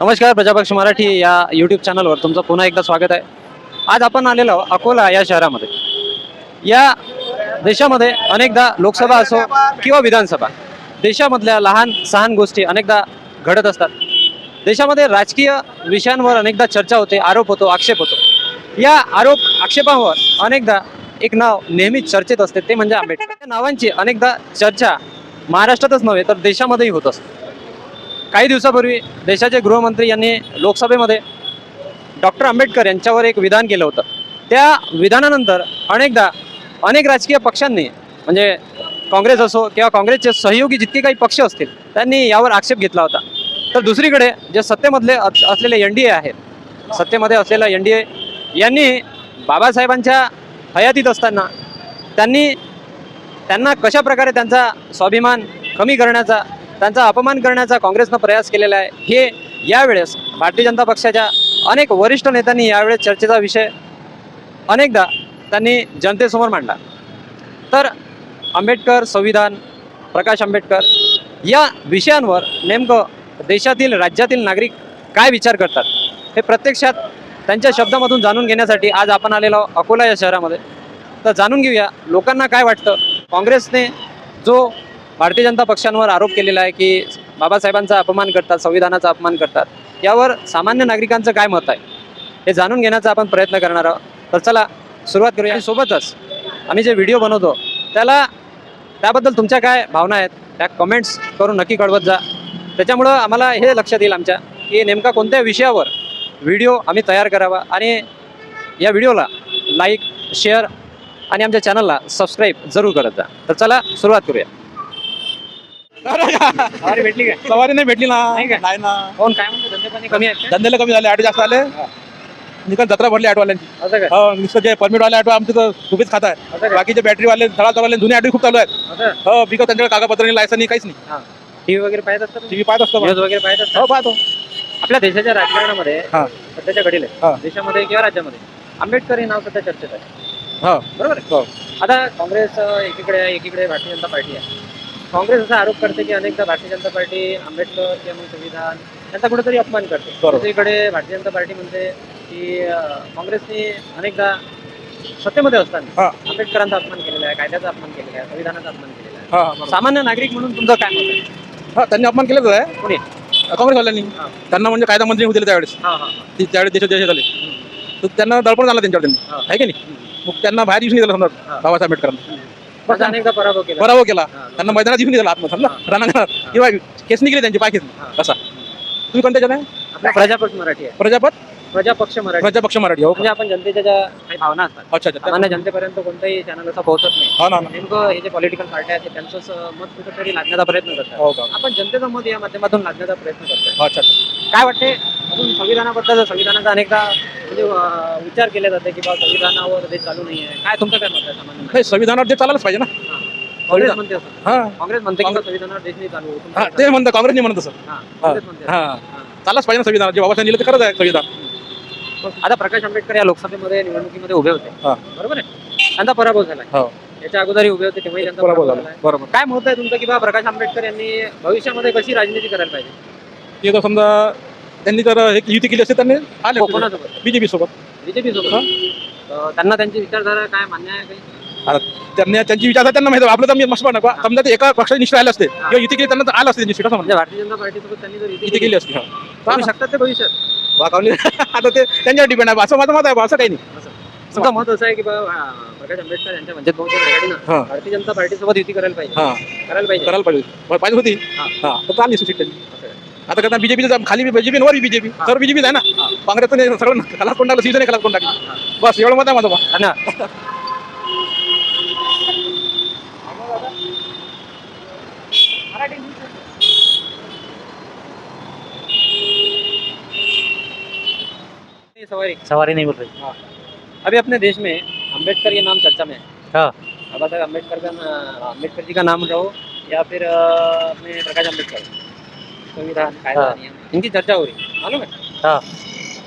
नमस्कार प्रजापक्ष मराठी या यूट्यूब चॅनलवर तुमचं पुन्हा एकदा स्वागत आहे. आज आपण आलेलो आहोत अकोला या शहरामध्ये. या देशामध्ये अनेकदा लोकसभा असो किंवा विधानसभा देशामधल्या लहान सहान गोष्टी अनेकदा घडत असतात. देशामध्ये राजकीय विषयांवर अनेकदा चर्चा होते आरोप होतो आक्षेप होतो. या आरोप आक्षेपांवर अनेकदा एक नाव नेहमीच चर्चेत असते ते म्हणजे आंबेडकर. या नावांची अनेकदा चर्चा महाराष्ट्रातच नव्हे तर देशामध्येही होत असते. काही दिवसापूर्वी देशाचे गृहमंत्री यांनी लोकसभेमध्ये डॉक्टर आंबेडकर यांच्यावर एक विधान केलं होतं. त्या विधानानंतर अनेकदा अनेक राजकीय पक्षांनी म्हणजे काँग्रेस असो किंवा काँग्रेसचे सहयोगी जितके काही पक्ष असतील त्यांनी यावर आक्षेप घेतला होता. तर दुसरीकडे जे सत्तेमधले अस- असलेले एन डी ए आहेत सत्तेमध्ये असलेला एन डी ए यांनी बाबासाहेबांच्या हयातीत असताना त्यांनी त्यांना कशा प्रकारे त्यांचा स्वाभिमान कमी करण्याचा त्यांचा अपमान करण्याचा काँग्रेसनं प्रयास केलेला आहे. हे यावेळेस भारतीय जनता पक्षाच्या अनेक वरिष्ठ नेत्यांनी यावेळेस चर्चेचा विषय अनेकदा त्यांनी जनतेसमोर मांडला. तर आंबेडकर संविधान प्रकाश आंबेडकर या विषयांवर नेमकं देशातील राज्यातील नागरिक काय विचार करतात हे प्रत्यक्षात त्यांच्या शब्दामधून जाणून घेण्यासाठी आज आपण आलेलो अकोला या शहरामध्ये. तर जाणून घेऊया लोकांना काय वाटतं? काँग्रेसने जो भारतीय जनता पक्षांवर आरोप केलेला आहे की बाबासाहेबांचा अपमान करतात संविधानाचा अपमान करतात. यावर सामान्य नागरिकांचं काय मत आहे? हे जाणून घेण्याचा आपण प्रयत्न करणार आहोत. तर चला सुरुवात करूया. आणि सोबतच आम्ही जे व्हिडिओ बनवतो त्याला त्याबद्दल तुमच्या काय भावना आहेत? त्या कमेंट्स करून नक्की कळवत जा. त्याच्यामुळं आम्हाला हे लक्षात येईल आमच्या की नेमका कोणत्या विषयावर व्हिडिओ आम्ही तयार करावा. आणि या व्हिडिओला लाईक शेअर आणि आमच्या चॅनलला सबस्क्राईब जरूर करत जा. तर चला सुरुवात करूया. अरे भेटली काय सवारी नाही भेटली ना. नाही का? नाही ना. कोण? काय म्हणतो? धंदे पाणी कमी आहेत का? धंद्याला कमी झाले ऑटो जास्त आले. निकल जत्रा भरली ऑटोवाल्यांची असं काय हो नुसतं जे परमिट वाले ऑटो आमचे तर खूपच खात असं आहे? बाकीचे बॅटरी वाले जुने ऑटो खूप चालू आहेत. असं? हो बिकत त्यांच्याकडे कागदपत्र नाही लायसन नाही काहीच नाही. हां. टी व्ही वगैरे पाहत असतात टीव्ही पाहत असतो न्यूज वगैरे पाहत असतात? हो पाहतो. आपल्या देशाच्या राजकारणामध्ये हा. सध्याच्या घडीला हा. देशामध्ये किंवा राज्यामध्ये आंबेडकर हे नाव सध्या चर्चेत आहे. हो. बरोबर आहे? हो. आता काँग्रेस अं, एकीकडे आहे एकीकडे भारतीय जनता पार्टी आहे. काँग्रेस असा आरोप करते की अनेकदा भारतीय जनता पार्टी आंबेडकर किंवा मग संविधान यांचा कुठेतरी अपमान करते. दुसरीकडे भारतीय जनता पार्टी म्हणते की काँग्रेसने अनेकदा सत्तेमध्ये असताना हा. आंबेडकरांचा अपमान केलेला आहे कायद्याचा अपमान केलेला आहे संविधानाचा अपमान केलेला आहे. हा. सामान्य नागरिक म्हणून तुमचं काय मत आहे? हा त्यांनी अपमान केलेच आहे. कोणी? काँग्रेसवाल्यांनी. त्यांना म्हणजे कायदा मंत्री होते त्यावेळेस. हा हा ते त्यावेळेस देशात देशात झाले तर त्यांना दडपण झालं त्यांच्यावर त्यांनी. आहे की नाही? मग त्यांना बाहेर दिसून दिलं. समजा बाबासाहेब आंबेडकरांना. त्यांचा अनेकदा पराभव केला. पराभव केला. त्यांना मैदानात दिसून दिला आत्म समजा रणांगणात किंवा केस निघले त्यांची पाय हा. कसा तुम्ही कोणत्या जण प्रजापक्ष मराठी आहे. प्रजापत? प्रजापक्ष मराठी. प्रजापक्ष मराठी हो म्हणजे आपण जनतेच्या ज्या काही भावना असतात अच्छा अच्छा. सामान्य जनतेपर्यंत कोणताही चॅनल असं पोहोचत नाही. हो ना ना. नेमकं हे जे पॉलिटिकल पार्ट्या आहेत ते त्यांचंच अं, मत कुठेतरी लादण्याचा प्रयत्न करतात. हो का? आपण जनतेचं मत या माध्यमातून लादण्याचा प्रयत्न करतोय. अच्छा अच्छा. काय वाटते अजून संविधानाबद्दल संविधानाचा अनेकदा म्हणजे अं, विचार केले जाते की बा संविधानावर ते चालू नाही आहे काय तुमचं काय मत आहे सामान्य नाही संविधानावर ते चालायलाच पाहिजे ना. हा. काँग्रेस म्हणते असं. हा. काँग्रेस म्हणते की बा काँग्रेस- संविधानावर देश नाही चालू तुमचं काय? ते म्हणतं काँग्रेसने म्हणत हा, काँग्रेस म्हणते असं. हा. हा. चाललाच पाहिजे ना संविधान जे बाबासाहेब दिलं ते खरंच आहे संविधान. आता प्रकाश आंबेडकर या लोकसभेमध्ये निवडणुकीमध्ये उभे होते. हा. बरोबर आहे? त्यांचा पराभव झाला हो. याच्या अगोदरही उभे होते तेव्हाही त्यांचा बरोबर पराभव झालं. बरोबर. काय मत आहे तुमचं की बा प्रकाश आंबेडकर यांनी भविष्यामध्ये कशी राजनीती करायला पाहिजे? ते तर समजा त्यांनी जर एक युती केली असते त्यांनी आले कोणासोबत? बीजेपी सोबत. बीजेपी सोबत. अं, त्यांना त्यांची विचारधारा काय मान्य आहे काही? त्यांनी त्यांची विचार त्यांना माहिती. आपलं तर मी मस्त नको समजा ते एका पक्षाची निष्ठा आले असते. किंवा युती केली त्यांना तर आलं असते त्यांची सीट असं म्हणजे भारतीय जनता पार्टीसोबत त्यांनी जर युती युती केली असती हा. करू शकतात ते भविष्यात. वाकावली आता ते त्यांच्यावर डिपेंड आहे. असं माझं मत आहे बा, असं काही नाही. तुमचं मत असं आहे की बा प्रकाश आंबेडकर यांच्या वंचित बहुजन आघाडीनं हा. भारतीय जनता पार्टीसोबत युती करायला पाहिजे. हा. करायला पाहिजे. करायला पाहिजे. पाहिजे होती. हा. हा. तर चालली असं आहे. आता करता बीजेपीचं खाली बीजेपी वर बीजेपी हा. तर बीजेपी आहे ना. हा. काँग्रेसचं नाही, सगळं खलास कोण टाकलं शिवसेने खलास कोण टाकली हा. बस एवढं मत आहे माझं बा. धन्यवाद सवारी? सवारी नहीं बोल रही। अभी अपने देश में अंबेडकर ये नाम चर्चा में है। हाँ। बाबा साहब अंबेडकर का अंबेडकर जी का नाम रहो या फिर अपने प्रकाश अंबेडकर संविधान कायदा हाँ। इनकी चर्चा हो रही मालूम है? हाँ।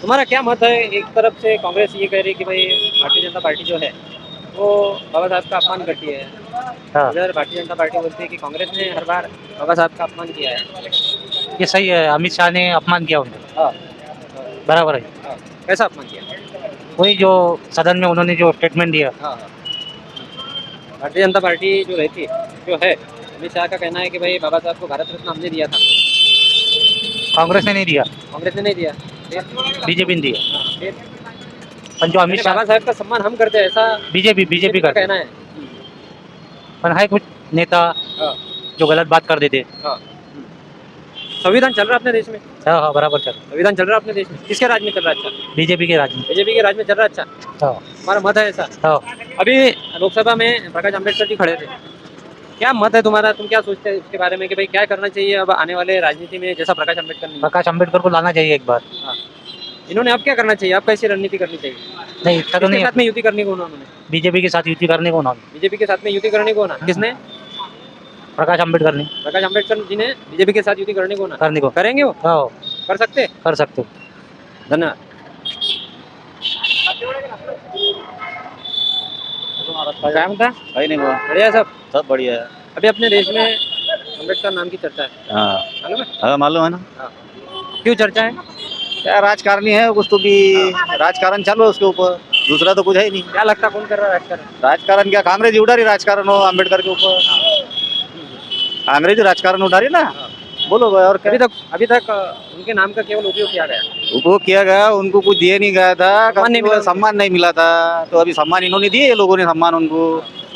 तुम्हारा क्या मत है? एक तरफ़ से कांग्रेस ये कह रही है कि भाई भारतीय जनता पार्टी जो है वो बाबा साहब का अपमान करती है। हाँ। इधर भारतीय जनता पार्टी बोलती है कि कांग्रेस ने हर बार बाबा साहब का अपमान किया है। ये सही है। अमित शाह ने अपमान किया उनका। हाँ, बराबर है। हाँ। कैसा अपमान किया? वही जो सदन में उन्होंने जो स्टेटमेंट दिया। हाँ, हाँ। भारतीय जनता पार्टी जो रहती है जो है अमित शाह का कहना है कि भाई बाबा साहब को भारत रत्न हमने दिया था। कांग्रेस ने नहीं दिया। कांग्रेस ने नहीं दिया। बीजेपी ने दिया। हाँ? पण जो अमित शाह बाबा साहब का सम्मान हम करते हैं ऐसा बीजेपी बीजेपी का कहना है। पण है कुछ नेता हाँ। जो गलत बात कर देते। संविधान चल रहा है अपने देश में? हाँ हाँ बराबर चल रहा संविधान चल रहा है अपने देश में? किसके राज में चल रहा है अच्छा? बीजेपी के राज में। बीजेपी के राज में चल रहा है अच्छा? हाँ। हमारा मत है ऐसा? हाँ। अभी लोकसभा में प्रकाश अंबेडकर जी खड़े थे। क्या मत है तुम्हारा? तुम क्या सोचते हैं इसके बारे में कि भाई क्या करना चाहिए अब आने वाले राजनीति में जैसा प्रकाश अंबेडकर ने प्रकाश अंबेडकर को लाना चाहिए एक बार। इन्होंने अब क्या करना चाहिए? अब कैसी रणनीति करनी चाहिए। नहीं इतना तो नहीं साथ में युति करनी को उन्होंने? बीजेपी के साथ युति करने को उन्होंने। बीजेपी के साथ में युति करने को ना किसने? प्रकाश अंबेडकर ने। प्रकाश अंबेडकर जी ने बीजेपी के साथ युति करने को ना? करने को। करेंगे वो? हाँ। कर सकते? कर सकते। धन्यवाद। काय म्हणता काही नाही बुवा बढ़िया सब? सब बढ़िया है। अभी अपने देश में अंबेडकर नाम की चर्चा है। हाँ। मालूम है? हाँ मालूम है ना? क्यों चर्चा है? क्या राजकारणी है कुछ तो भी राजकारण चालू है उसके ऊपर। दूसरा तो कुछ है ही नहीं। क्या लगता कौन कर रहा है राजकारण? राजकारण क्या? कांग्रेस ही उड़ा रही राजकारण हो अंबेडकर के ऊपर। ही राजकारण उठा रही ना। बोलो भाई और क्या? अभी तक अभी तक उनके नाम का केवल उपयोग किया गया। उपयोग किया गया उनको कुछ दिए नहीं गया था। सम्मान नहीं मिला। सम्मान नहीं मिला था। तो अभी सम्मान इन्होंने दिए लोगों ने सम्मान उनको।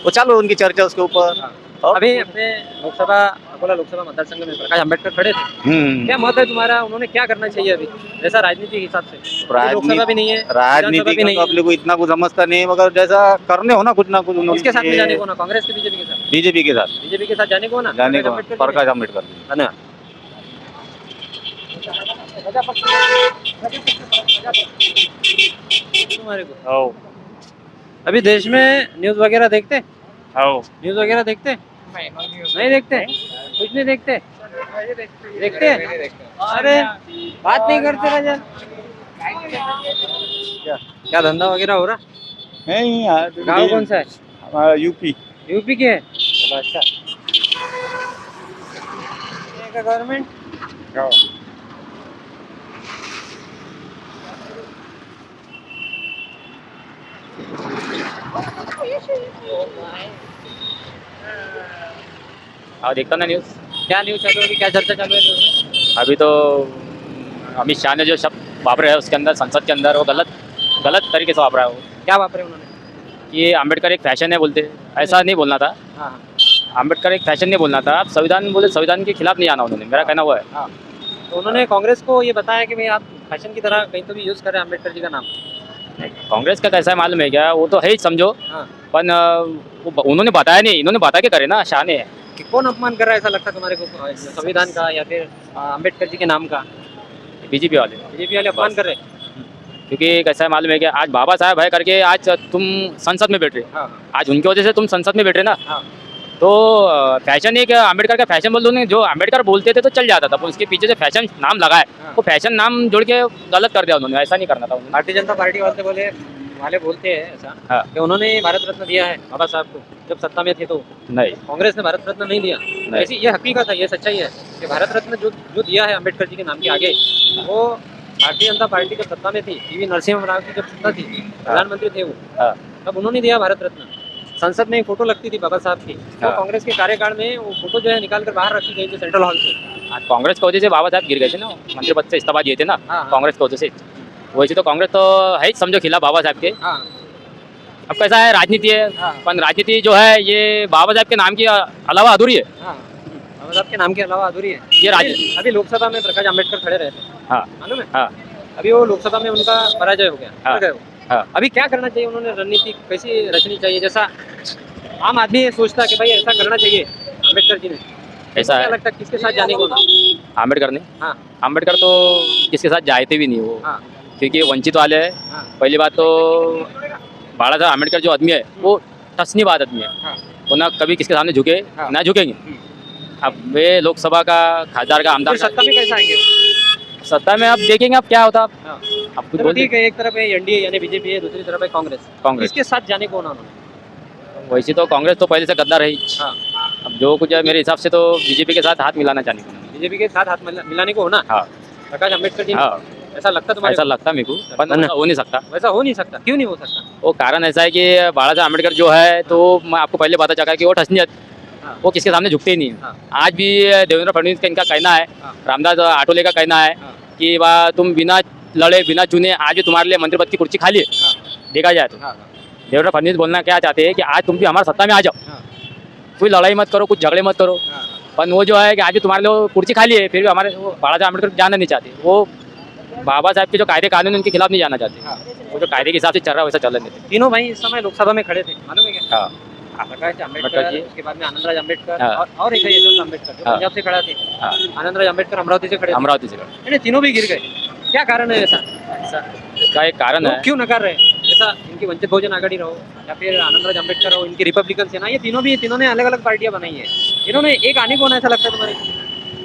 वो चालू उनकी चर्चा उसके ऊपर। अभी अपने लोकसभा अकोला लोकसभा मतदार संघ में प्रकाश अंबेडकर खड़े थे हम्म क्या मत है तुम्हारा उन्होंने क्या करना चाहिए अभी जैसा राजनीति के हिसाब से लोकसभा भी नहीं है राजनीति भी नहीं अपने को इतना कुछ समझता नहीं मगर जैसा करने हो ना कुछ ना कुछ किसके साथ में जाने को ना कांग्रेस के बीजेपी के साथ बीजेपी के साथ बीजेपी के साथ जाने को ना जाने को? प्रकाश अंबेडकर धन्यवाद तुम्हारे को अभी देश में न्यूज़ वगैरह देखते न्यूज़ वगैरह देखते नहीं देखते कुछ नहीं देखते। देखते हैं? अरे बात नहीं करते राजा। क्या क्या धंधा वगैरह हो रहा? गाँव कौन सा है? हमारा यूपी। यूपी के है? अच्छा। ये का गवर्नमेंट हाँ देखता ना न्यूज़ क्या न्यूज़ चालू है अभी? क्या चर्चा चालू है अभी तो अमित शाह ने जो शब्द वापरे है उसके अंदर संसद के अंदर वो गलत गलत तरीके से वापरा है वो। क्या वापरे उन्होंने? ये अंबेडकर एक फ़ैशन है बोलते। ऐसा नहीं बोलना था। हाँ अंबेडकर एक फ़ैशन नहीं बोलना था। आप संविधान बोले संविधान के खिलाफ नहीं आना उन्होंने। मेरा कहना वो है। तो उन्होंने कांग्रेस को ये बताया कि भाई आप फ़ैशन की तरह कहीं तो भी यूज़ करें अंबेडकर जी का नाम? कांग्रेस का कैसा है मालूम है क्या? वो तो है ही समझो। हाँ। पर उन्होंने बताया नहीं। इन्होंने बता के करे ना शाह ने। कि कौन अपमान कर रहा है ऐसा लगता है तुम्हारे को संविधान का या फिर अंबेडकर जी के नाम का? बीजेपी वाले। बीजेपी वाले अपमान कर रहे हैं? क्योंकि कैसा है मालूम है क्या आज बाबा साहब है करके आज तुम संसद में बैठ रहे हाँ। आज उनकी वजह से तुम संसद में बैठ रहे ना? हाँ। तो फ़ैशन एक अंबेडकर का फ़ैशन बोल दो जो अंबेडकर बोलते थे तो चल जाता था उसके पीछे से फ़ैशन नाम लगाए हाँ। वो फ़ैशन नाम जोड़ के गलत कर दिया उन्होंने ऐसा नहीं करना था भारतीय जनता पार्टी वाले बोले वाले बोलते हैं ऐसा हाँ। कि उन्होंने भारत रत्न दिया है बाबा साहब को जब सत्ता में थे तो। नहीं। कांग्रेस ने भारत रत्न नहीं दिया। ऐसी ये हकीकत है ये सच्चाई है कि भारत रत्न जो जो दिया है अंबेडकर जी के नाम के आगे वो भारतीय जनता पार्टी जब सत्ता में थी पीवी नरसिम्हा राव की जब सत्ता थी प्रधानमंत्री थे वो हाँ। तब उन्होंने दिया भारत रत्न। संसद में एक फ़ोटो लगती थी बाबा साहब की तो हाँ। कांग्रेस के कार्यकाल में वो फ़ोटो जो है निकाल कर बाहर रखी गई थी सेंट्रल हॉल से। कांग्रेस की वजह से बाबा साहब गिर गए थे ना मंत्री पद से इस्तीफा दिए थे ना हाँ, हाँ। कांग्रेस की वजह से। वैसे तो कांग्रेस तो है समझो खिलाफ बाबा साहब के। हाँ। अब कैसा है राजनीति है? हाँ। पर राजनीति जो है ये बाबा साहब के नाम की अलावा अधूरी है। हाँ। बाबा साहब के नाम के अलावा अधूरी है। ये राज- अभी- लोकसभा में प्रकाश अंबेडकर खड़े रहे थे। हाँ। मालूम है? हाँ। अभी वो लोकसभा में उनका पराजय हो गया हाँ, हाँ। अभी क्या करना चाहिए उन्होंने? रणनीति कैसी रचनी चाहिए? जैसा आम आदमी सोचता कि भाई ऐसा करना चाहिए अंबेडकर जी ने। ऐसा है। लगता किसके साथ जाने को अंबेडकर ने? हाँ। अंबेडकर तो किसके साथ जाते भी नहीं वो। हाँ। क्योंकि वंचित वाले है। हाँ। पहली बात तो बाला साहब अंबेडकर जो आदमी है वो टसनी बात आदमी है। हाँ। वो ना कभी किसके सामने झुके हाँ। ना झुकेंगे। अब वे लोकसभा का खासदार का आमदार सत्ता में कैसे आएँगे? सत्ता में अब देखेंगे अब क्या होता। हाँ। अब कुछ चलो बोल ठीक है एक तरफ़ है एनडीए यानी बीजेपी है दूसरी तरफ़ है कांग्रेस। कांग्रेस। किसके साथ जाने को उन्होंने? वैसे तो कांग्रेस तो पहले से गद्दार है ही। हाँ अब जो कुछ है मेरे हिसाब से तो बीजेपी के साथ हाथ मिलाना चाहिए बीजेपी के साथ हाथ मिलाने को होना। हाँ। प्रकाश अंबेडकर जी हाँ। ऐसा लगता तुम्हारे ऐसा लगता मेरे को पर हो नहीं सकता। वैसा हो नहीं सकता? क्यों नहीं हो सकता? वो कारण ऐसा है कि बाला साहब अंबेडकर जो है तो मैं आपको पहले बता चुका कि वो ठसनियत हाँ। वो किसके सामने झुकते ही नहीं हाँ। आज भी देवेंद्र फडणवीस का इनका कहना है हाँ। रामदास आठोले का कहना है। कि वाह तुम बिना लड़े बिना चुने आज भी तुम्हारे लिए मंत्री पद की कुर्सी खाली है। देखा जाए तो। देवेंद्र फडणवीस बोलना क्या चाहते हैं कि आज तुम भी हमारे सत्ता में आ जाओ। कोई लड़ाई मत करो कुछ झगड़े मत करो। पर वो जो है कि आज भी तुम्हारे लिए कुर्सी खाली है फिर भी हमारे बाला साहब अंबेडकर जाना नहीं चाहते। वो बाबा साहब के जो कायदे कानून उनके खिलाफ नहीं जाना चाहते। हाँ। वो जो कायदे के हिसाब से चल रहा है वैसा चलन देते तीनों भाई इस समय लोकसभा में खड़े थे। मालूम है। क्या हाँ अंबेडकर अंबेडकर उसके बाद में आनंदराज अंबेडकर हाँ। और, और एक अंबेडकर हाँ। पंजाब से खड़ा थे। हाँ। आनंदराज अंबेडकर अमरावती से खड़े अमरावती से नहीं, तीनों भी गिर गए। क्या कारण है ऐसा? ऐसा इसका एक कारण है। क्यों नकार रहे जैसा इनकी वंचित बहुजन आघाड़ी रहो या फिर आनंदराज अंबेडकर हो इनकी रिपब्लिकन सेना ये तीनों भी तीनों ने अलग अलग पार्टियाँ बनाई है। इन्होंने एक आने को ऐसा लगता है तुम्हारे?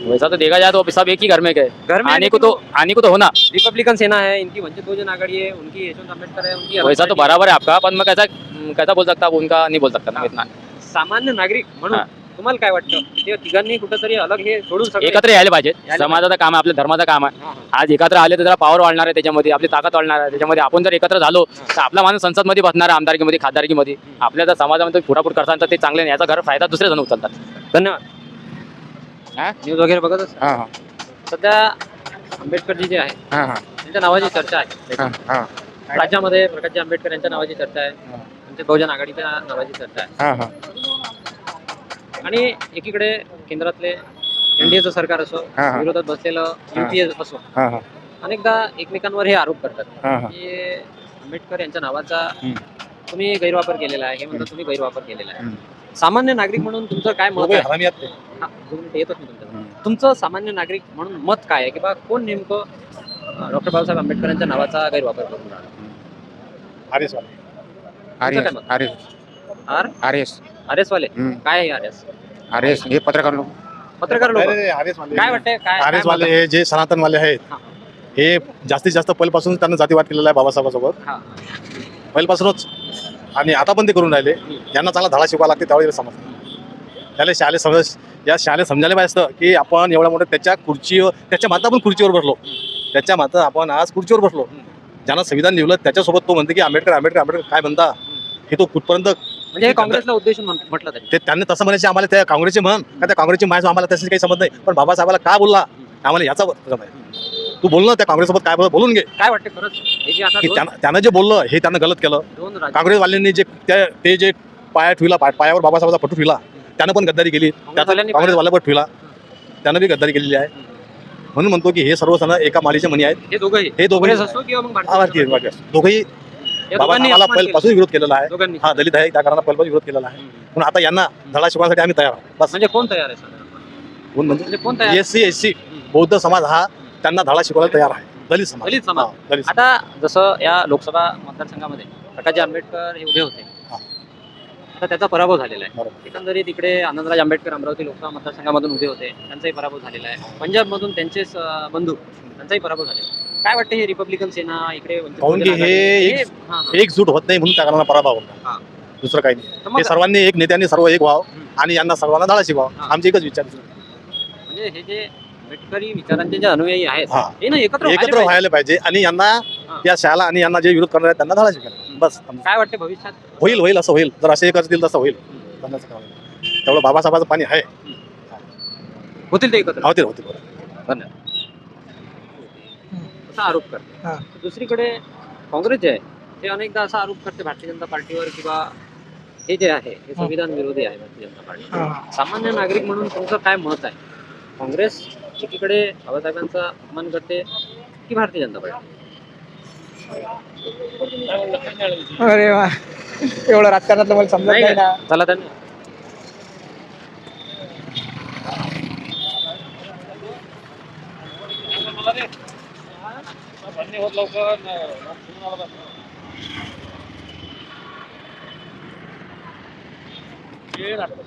वैसा तो देखा जाए तो अभी सब एक ही घर में गए। घर में आने को तो आने को तो होना। रिपब्लिकन सेना है इनकी वंचित बहुजन आघाड़ी है उनकी यशवंत अम्बेडकर है उनकी वैसा तो. बराबर है आपका पण मग कैसा कैसा बोल सकता उनका नहीं बोल सकता ना इतना। सामान्य नागरिक म्हणून. तुम्हाला काय वाटतं? ते तिघांनी कुठेतरी अलग हे सोडून एकत्र यायला पाहिजे. समाजाचं काम आहे आपल्या धर्माचं काम आहे. आज एकत्र आले तर जरा पॉवर वाढणार आहे त्याच्यामध्ये आपली ताकद वाढणार आहे. त्याच्यामध्ये आपण जर एकत्र झालो तर आपला माणूस संसदमध्ये बसणार आहे आमदारकीमध्ये खासदारकीमध्ये. आपल्या जर समाजामध्ये पुरापूर करतात तर ते चांगले नाही. याचा घर फायदा दुसरे जण उचलतात. धन्यवाद. हा? न्यूज वगैरे बघत? हा हा. सध्या आंबेडकरजी जे आहे हा हा. त्यांच्या नावाची चर्चा आहे. हा हा. राज्यामध्ये प्रकाशजी आंबेडकर यांच्या नावाची चर्चा आहे. त्यांच्या बहुजन आघाडीच्या नावाची चर्चा आहे. हा हा. आणि एकीकडे केंद्रातले एनडीएचं सरकार असो हा, हा. विरोधात बसलेलं युपीए असो हा हा. अनेकदा एकमेकांवर हे आरोप करतात. हा हा. की आंबेडकर यांच्या नावाचा हम्म. तुम्ही गैरवापर केलेला आहे हे म्हणतात तुम्ही गैरवापर केलेला आहे. हम्म. सामान्य नागरिक म्हणून तुमचं काय मत आहे? हरामी आहेत ते. हा, दोन मिनिटं येतोच मी तुमच्याकडे. तुमचं सामान्य नागरिक म्हणून मत काय आहे? की बा कोण नेमकं डॉक्टर बाबासाहेब आंबेडकर यांच्या नावाचा गैरवापर करून राहिला R S R S R R? S. R S वाले. काय आहे आर एस? आर एस हे पत्रकार लोक. पत्रकार लोक. आर एस वाले. काय वाटतंय? काय आर काय एस वाले मत हे जे सनातन वाले आहेत हा. हे जास्तीत जास्त पहिल्यापासून त्यांना जातीवाद केलेला आहे बाबासाहेबासोबत? हा. पहिल्यापासूनच आणि आता पण ते करून राहिले. यांना चांगला धडा शिकवा लागते त्यावेळी समजतं त्याला शाळे समज या शाळे समजायला पाहिजे असतं की आपण एवढ्या मोठ्या त्याच्या खुर्चीवर त्याच्या माता आपण खुर्चीवर बसलो. त्याच्या माता आपण आज खुर्चीवर बसलो. ज्यांना संविधान लिहिलं त्याच्यासोबत तो म्हणते की आंबेडकर आंबेडकर आंबेडकर काय म्हणता? हे तो कुठपर्यंत म्हणजे काँग्रेसला उद्देशून म्हण- म्हटलं ते त्यांनी तसं म्हणायचे आम्हाला त्या काँग्रेसचे म्हण का त्या काँग्रेसची माहिती आम्हाला त्याच्याशी काही संबंध नाही. पण बाबासाहेबाला काय बोलला? आम्हाला याचा. तू बोल ना त्या काँग्रेससोबत काय बोल- बोलून घे. काय वाटतं खरंच? हे जे आता की दोन- त्यानं त्यानं जे बोललं हे त्यानं गलत केलं. दोन राज्य- काँग्रेसवाल्यांनी जे त्या- ते जे पाया ठेवला पाय- पायावर बाबासाहेबाचा पटू ठेवला त्यानं पण गद्दारी केली. त्याचा काँग्रेसवाल्यांनी काँग्रेसवाला पण ठेवला. त्यानं बी गद्दारी केलेली आहे. म्हणून म्हणतो की हे सर्व सण एका मालीचे मणी आहेत. हे दोघंही? हे दोघंही काँग्रेस असो किंवा मग भारतीय भारतीय भारतीय. दोघंही या दोघांनी बाबासाहेबाला अपमान केला. पहिल्यापासून विरोध केलेला आहे. दोघांनी. हा दलित आहे त्या कारणाला पहिल्यापासून विरोध केलेला आहे. म्हणून आता यांना धडा शिकवण्यासाठी आम्ही तयार आहोत. बस. म्हणजे कोण तयार आहे साधारण? कोण म्हणजे? म्हणजे कोण तयार एस सी एस सी. बौद्ध समाज हा त्यांना धडा शिकवायला तयार आहे दलित समाज दलित समाज. हा, दलित समाज. आता जसं या लोकसभा मतदारसंघामध्ये प्रकाशजी आंबेडकर हे उभे होते हा. आता त्याचा पराभव झालेला आहे बरोबर. एकंदरीत इकडे आनंदराज आंबेडकर अमरावती लोकसभा मतदारसंघामधून उभे होते त्यांचाही पराभव झालेला आहे पंजाबमधून त्यांचेच अं, बंधू त्यांचाही पराभव झालेला आहे काय वाटतं हे रिपब्लिकन सेना इकडे वंचित काहून की बहुजन हे आघाडी- हे- हा, हा. एकजूट होत नाही म्हणून त्या कारणाला पराभव हा. होता दुसरं काही नाही तर मग हे सर्वांनी एक नेत्यांनी सर्व एक व्हावं हम्म. आणि यांना सर्वांना धडा शिकवावं हा. आमचे एकच विचार म्हणजे हे जे आंबेडकरी विचारांचे जे अनुयायी आहेत हा. हे ना एकत्र व्हायला एकत्र पाहिजे. व्हायला पाहिजे. आणि यांना. या शाळा आणि यांना जे विरोध करणार आहेत त्यांना धडा शिकायला बस. काय वाटते भविष्यात? होईल होईल असं होईल. जर असे करतील तसं होईल. तेवढं बाबासाहेबाचं पाणी आहे. होतील ते एकत्र? होतील होतील होतील. असा आरोप करते दुसरीकडे काँग्रेस जे आहे ते अनेकदा असा आरोप करते भारतीय जनता पार्टीवर किंवा हे जे आहे हे संविधान विरोधी आहे भारतीय जनता पार्टी सामान्य नागरिक म्हणून तुमचं काय मत आहे? काँग्रेस एकीकडे बाबासाहेबांचा अपमान करते की भारतीय जनता पार्टी? अरे वा. एवढं राजकारणातलं मला समजत नाही ना? चला त्यांनी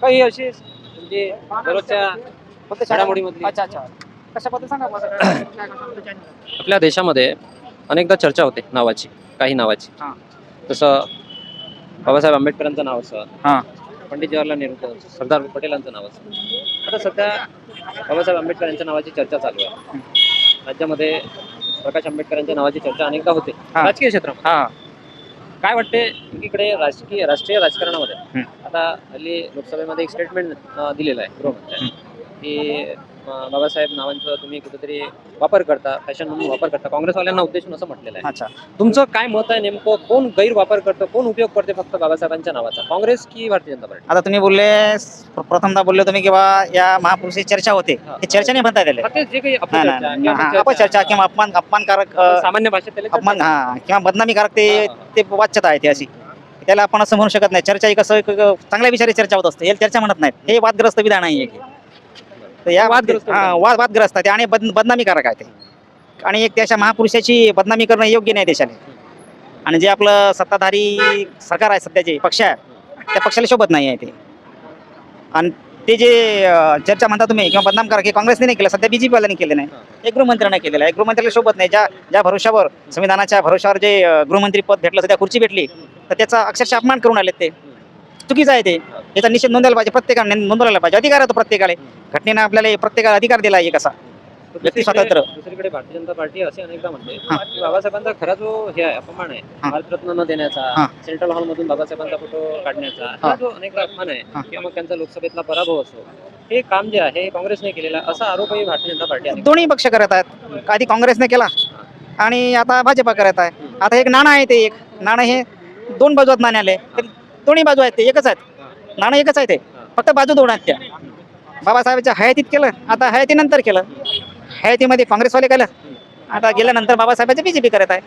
काही अशी म्हणजे दररोजच्या घडामोडीमधली. अच्छा अच्छा. कशाबद्दल सांगा मला काय करतो? आपल्या देशामध्ये अनेकदा चर्चा होते नावाची काही नावाची. हा. जसं बाबासाहेब आंबेडकरांचं नाव असं हा. पंडित जवाहरलाल नेहरू सरदार पटेलांचं नाव असतं आता सध्या बाबासाहेब आंबेडकर यांच्या नावाची चर्चा चालू आहे. राज्यामध्ये प्रकाश आंबेडकरांच्या नावाची चर्चा अनेकदा होते. हा. राजकीय क्षेत्रामध्ये. हा. काय वाटते एकीकडे राजकीय राष्ट्रीय राजकारणामध्ये. आता हल्ली लोकसभेमध्ये एक स्टेटमेंट दिलेलं आहे. गृहमंत्र्यांनी की बाबासाहेब नावांचं तुम्ही कुठेतरी वापर करता फॅशन म्हणून वापर करता. काँग्रेसवाल्यांना उद्देशून असं म्हटलेलं आहे. अच्छा. तुमचं काय मत आहे नेमकं? कोण गैरवापर करतं? कोण उपयोग करते फक्त बाबासाहेबांच्या नावाचा? काँग्रेस की भारतीय जनता पार्टी? आता तुम्ही बोलले प्र- प्रथमतः बोलले तुम्ही की बा या महापुरुषी चर्चा होते. हा. चर्चा नाही म्हणता त्याला जे काही नाही, नाही, अपचर्चा नाही. किंवा अपचर्चा किंवा अपमान अपमानकारक अ, सामान्य भाषेत त्याला अपमान चर्चा हा किंवा बदनामीकारक ते हा, हा. ते वाच्यता आहे ती अशी. त्याला आपण असं म्हणू शकत नाही. चर्चा ही कसं एक- एक चांगल्या विचारी चर्चा होत असते. हे चर्चा म्हणत नाहीत. हे वादग्रस्त विधान आहे एक. तर या वादग्रस्त हा, वादग्रस्त आहे ते आणि बद- बदनामीकारक आहे ते. आणि एक त्याच्या महापुरुषाची बदनामी करणं योग्य नाही देशाने. आणि जे आपलं सत्ताधारी सरकार आहे सध्याचे पक्ष आहे त्या पक्षाला शोभत नाही आहे ते. आणि ते जे अं, चर्चा म्हणता तुम्ही किंवा बदनामकारक हे काँग्रेसने नाही केलं सध्या बीजेपी वाल्यांनी केलं नाही. हे गृहमंत्र्यांना केलेलं आहे. गृहमंत्र्याला शोभत नाही. ज्या ज्या भरोशावर संविधानाच्या भरोशावर जे अं, गृहमंत्री पद भेटलं सध्या खुर्ची भेटली तर त्याचा अक्षरशः अपमान करून आले ते. चुकीचं आहे ते याचा निषेध नोंदवायला पाहिजे प्रत्येकाने नोंदवायला पाहिजे अधिकार आहे तो प्रत्येकाला घटनेनं आपल्याला प्रत्येकाला अधिकार दिला आहे एक असा व्यक्ती स्वातंत्र्य. दुसरीकडे भारतीय जनता पार्टी असे अनेकदा म्हणते. की बाबासाहेबांचा खरा जो हे आहे अपमान आहे. भारतरत्न न देण्याचा. सेंट्रल हॉल मधून बाबासाहेबांचा फोटो काढण्याचा हा. जो अनेकदा अपमान आहे. किंवा मग त्यांचा लोकसभेतला पराभव असो हे काम जे आहे हे काँग्रेसने केलेलं असा आरोपही भारतीय जनता पार्टी दोन्ही पक्ष करत आहेत आधी काँग्रेसने केला आणि आता भाजपा करत आहे आता एक नाणं आहे ते एक नाणं हे दोन बाजू आहेत नाण्याले तर दोन्ही बाजू आहेत ते एकच आहेत. नाणं एकच आहे ते. फक्त बाजू दोन आहेत त्या. बाबासाहेबांच्या हयातीत केलं आता हयातीनंतर केलं. हयातीमध्ये काँग्रेसवाले केलं. आता गेल्यानंतर बाबासाहेबांचे बीजेपी करत आहे.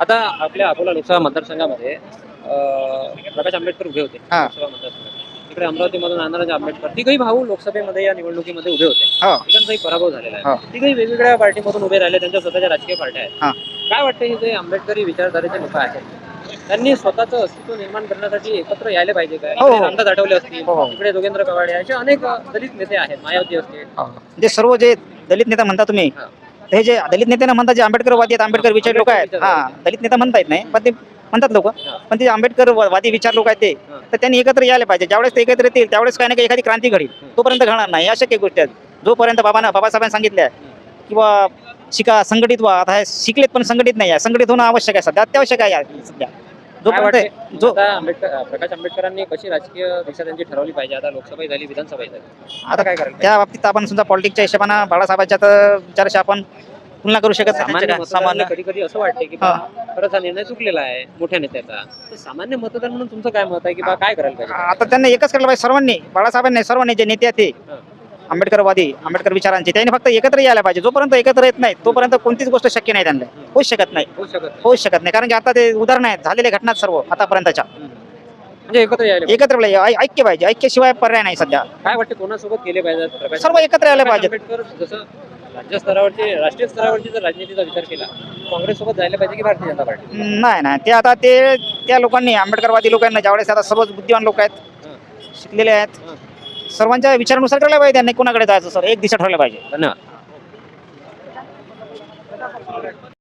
आता आपल्या अकोला लोकसभा मतदारसंघामध्ये प्रकाश आंबेडकर उभे होते. हा. इकडे अमरावतीमधून नानाराज आंबेडकर तिघही भाऊ लोकसभेमध्ये या निवडणुकीमध्ये उभे होते. हो. तिघांचाही पराभव झालेला हा. आहे तिघही वेगवेगळ्या पार्टीमधून उभे राहिले त्यांच्या स्वतःच्या राजकीय पार्ट्या हा. आहेत काय वाटतं हे जे आंबेडकरी विचारधारेचे लोक आहेत? त्यांनी स्वतःचं अस्तित्व निर्माण करण्यासाठी एकत्र यायला पाहिजे काय हो, हो. रामदास आठवले असतील हो, हो. इकडे जोगेंद्र कवाडे असे अनेक दलित नेते आहेत मायावती असतील. जे सर्व जे दलित नेता म्हणता तुम्ही हा. हे जे दलित नेते म्हणतात जे आंबेडकरवादी आहेत आंबेडकर विचार लोक आहेत. आंबेडकर हा. दलित नेता म्हणता येत नाही पण ते म्हणतात लोक. हा. पण ते आंबेडकर वादी विचार लोक आहेत ते हा. तर त्यांनी एकत्र यायला पाहिजे. ज्यावेळेस ते एकत्र येतील त्यावेळेस काही ना काही एखादी क्रांती घडेल. तोपर्यंत घडणार नाही. अशक्य गोष्टी आहेत जोपर्यंत बाबांना बाबासाहेबांनी सांगितल्या किंवा शिका संघटित व्हा. आता हे शिकलेत पण संघटित नाही आहे. संघटित होणं आवश्यक आहे सध्या. अत्यावश्यक आहे सध्या. जोपर्यंत जो आता आंबेडकर प्रकाश आंबेडकरांनी कशी राजकीय दिशा त्यांची ठरवली पाहिजे? आता लोकसभा झाली विधानसभा झाली. आता काय करायला त्या बाबतीत आपण समजा पॉलिटिक्सच्या हिशोबानं बाळासाहेबांच्या तर विचाराशी आपण तुलना करू शकत नाही. सामान्य कधी कधी असं वाटते की खरंच हा निर्णय चुकलेला आहे मोठ्या नेत्याचा. सामान्य मतदार म्हणून तुमचं काय मत आहे की बा काय करायला पाहिजे? आता त्यांना एकच करायला पाहिजे सर्वांनी बाळासाहेबांनी सर्वांनी जे नेते आहेत ते. आंबेडकरवादी आंबेडकर विचारांचे. त्यांनी फक्त एकत्र यायला पाहिजे. जोपर्यंत एकत्र येत नाही तोपर्यंत कोणतीच गोष्ट शक्य नाही त्यांना. होऊच शकत नाही. होऊ शकत नाही. होऊच शकत नाही. कारण की आता ते उदाहरण आहेत. झालेले घटना सर्व आतापर्यंतच्या. म्हणजे एकत्र यायला पाहिजे. एकत्र ऐक्य पाहिजे. ऐक्याशिवाय पर्याय नाही सध्या. काय वाटते कोणासोबत केले पाहिजे सर्व एकत्र यायला पाहिजे जसं राज्य राष्ट्रीय स्तरावरती जर राजनीतीचा विचार केला काँग्रेस सोबत जायला पाहिजे की भारतीय जनता पार्टी? नाही नाही. ते आता ते त्या लोकांनी आंबेडकरवादी लोकांना ज्यावेळेस आता सर्वच बुद्धिवान लोक आहेत शिकलेले आहेत सर्वांच्या विचारानुसार करायला पाहिजे त्यांनी कोणाकडे जायचं सर? एक दिशा ठरवलं पाहिजे. धन्यवाद.